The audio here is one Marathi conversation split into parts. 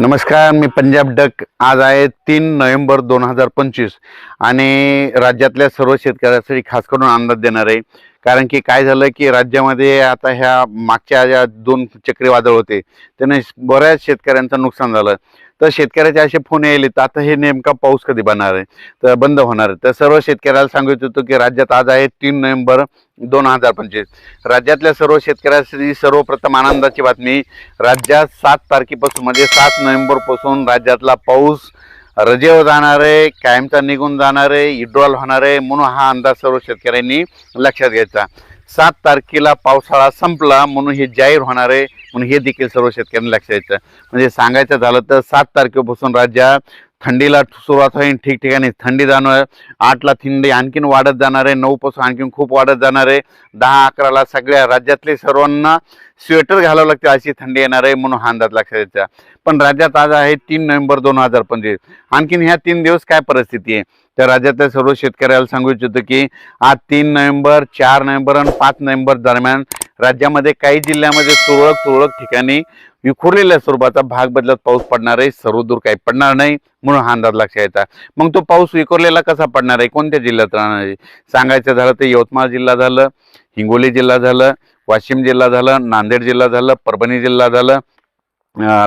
नमस्कार मी पंजाब डक. आज आहे तीन नोव्हेंबर दोन हजार पंचवीस. आणि राज्यातल्या सर्व शेतकऱ्यांसाठी खास करून अंदाज देणार आहे कारण की काय झालं की राज्यामध्ये आता ह्या मागच्या ज्या दोन चक्रीवादळ होते त्याने बऱ्याच शेतकऱ्यांचं नुकसान झालं. तर शेतकऱ्याचे असे फोन यायले तर आता हे नेमका पाऊस कधी बनणार आहे? तर बंद होणार आहे. तर सर्व शेतकऱ्याला सांगत होतो की राज्यात आज आहे तीन नोव्हेंबर दोन हजार पंचवीस. राज्यातल्या सर्व शेतकऱ्यांसाठी सर्वप्रथम आनंदाची बातमी राज्यात सात तारखेपासून म्हणजे सात नोव्हेंबरपासून राज्यातला पाऊस रजेवर जाणार आहे कायमचा निघून जाणार आहे इड्रॉल होणार आहे म्हणून हा अंदाज सर्व शेतकऱ्यांनी लक्षात घ्यायचा. सात तारखेला पावसाळा संपला म्हणून हे जाहीर होणार आहे म्हणून हे देखील सर्व शेतकऱ्यांनी लक्षात घ्यायचं. म्हणजे सांगायचं झालं तर सात तारखेपासून राज्यात थंडीला सुरुवात होईल ठिकठिकाणी थंडी जाणार आठला थंडी आणखीन वाढत जाणार आहे नऊ पासून आणखीन खूप वाढत जाणार आहे. दहा अकराला सगळ्या राज्यातले सर्वांना स्वेटर घालावं लागते अशी थंडी येणार आहे म्हणून हा अंदाज लक्षात द्यायचा पण राज्यात आज आहे तीन नोव्हेंबर दोन हजार पंचवीस. आणखीन ह्या तीन दिवस काय परिस्थिती आहे? तर राज्यातल्या सर्व शेतकऱ्याला सांगू इच्छितो की आज तीन नोव्हेंबर चार नोव्हेंबर आणि पाच नोव्हेंबर दरम्यान राज्यामध्ये काही जिल्ह्यामध्ये तुरळक तुरळक ठिकाणी विखुरलेल्या स्वरूपाचा भाग बदलत पाऊस पडणार आहे सर्वदूर काही पडणार नाही म्हणून हा अंदाज लक्षात यायचा मग तो पाऊस विखुरलेला कसा पडणार आहे? कोणत्या जिल्ह्यात राहणार आहे? सांगायचं झालं तर यवतमाळ जिल्हा झालं हिंगोली जिल्हा झालं वाशिम जिल्हा झालं नांदेड जिल्हा झालं परभणी जिल्हा झालं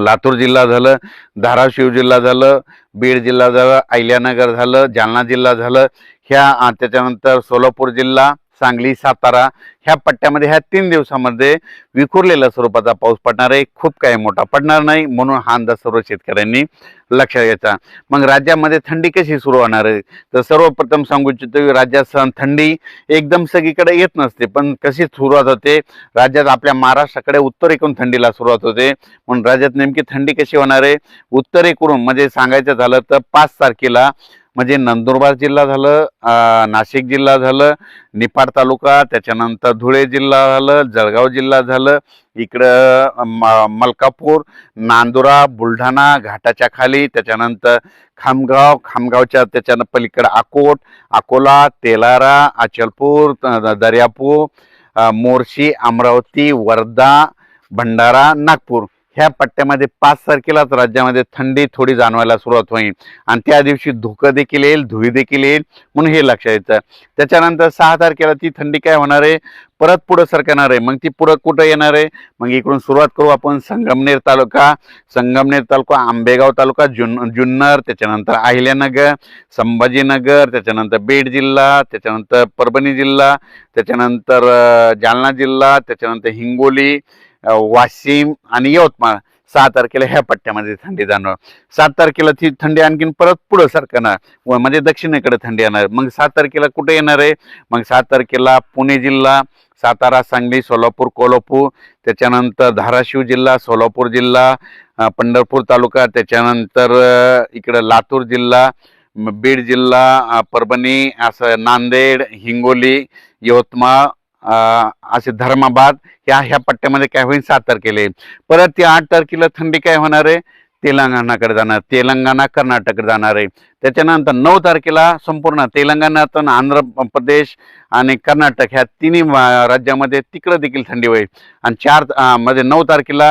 लातूर जिल्हा झालं धाराशिव जिल्हा झालं बीड जिल्हा झालं अहिल्यानगर झालं जालना जिल्हा झालं. ह्या त्याच्यानंतर सोलापूर जिल्हा सांगली सातारा ह्या पट्ट्यामध्ये ह्या तीन दिवसामध्ये विखुरलेल्या स्वरूपाचा पाऊस पडणार आहे. खूप काही मोठा पडणार नाही म्हणून हा अंदाज सर्व शेतकऱ्यांनी लक्षात घ्यायचा. मग राज्यामध्ये थंडी कशी सुरू होणार आहे? तर सर्वप्रथम सांगू इच्छितो की राज्यात सण थंडी एकदम सगळीकडे येत नसते पण कशी सुरुवात होते? राज्यात आपल्या महाराष्ट्राकडे उत्तरेकडून थंडीला सुरुवात होते. म्हणून राज्यात नेमकी थंडी कशी होणार आहे? उत्तरेकडून म्हणजे सांगायचं झालं तर पाच तारखेला म्हणजे नंदुरबार जिल्हा झालं नाशिक जिल्हा झालं निपाड तालुका त्याच्यानंतर धुळे जिल्हा झालं जळगाव जिल्हा झालं इकडं म- मलकापूर नांदुरा बुलढाणा घाटाच्या खाली त्याच्यानंतर खामगाव खामगावच्या त्याच्यानं पलीकडं अकोट अकोला तेलारा अचलपूर दर्यापूर मोर्शी अमरावती वर्धा भंडारा नागपूर. ह्या पट्ट्यामध्ये पाच तारखेलाच राज्यामध्ये थंडी थोडी जाणवायला सुरुवात होईल. आणि त्या दिवशी धुकं देखील येईल धुळी देखील येईल म्हणून हे लक्षात येतं. त्याच्यानंतर सहा तारखेला ती थंडी काय होणार आहे? परत पुढं सरकणार आहे. मग ती पुढं कुठं येणार आहे? मग इकडून सुरुवात करू आपण संगमनेर तालुका. संगमनेर तालुका आंबेगाव तालुका जुन जुन्नर त्याच्यानंतर अहिल्यानगर संभाजीनगर त्याच्यानंतर बीड जिल्हा त्याच्यानंतर परभणी जिल्हा त्याच्यानंतर जालना जिल्हा त्याच्यानंतर हिंगोली वाशिम आणि यवतमाळ. सहा तारखेला ह्या पट्ट्यामध्ये थंडी जाणार. सात तारखेला ती थंडी आणखीन परत पुढं सरकणार. व म्हणजे दक्षिणेकडे थंडी येणार. मग सात तारखेला कुठे येणार आहे? मग सात तारखेला पुणे जिल्हा सातारा सांगली सोलापूर कोल्हापूर. त्याच्यानंतर धाराशिव जिल्हा सोलापूर जिल्हा पंढरपूर तालुका. त्याच्यानंतर इकडं लातूर जिल्हा बीड जिल्हा परभणी असं नांदेड हिंगोली यवतमाळ असे धर्माबाद ह्या ह्या पट्ट्यामध्ये काय होईल? सात तारखेला परत ती आठ तारखेला थंडी काय होणार आहे? तेलंगणाकडे जाणार. तेलंगणा कर्नाटककडे जाणार आहे. त्याच्यानंतर नऊ तारखेला संपूर्ण तेलंगणातून आंध्र प्रदेश आणि कर्नाटक ह्या तिन्ही राज्यामध्ये तिकडं देखील थंडी होईल. आणि चारमध्ये नऊ तारखेला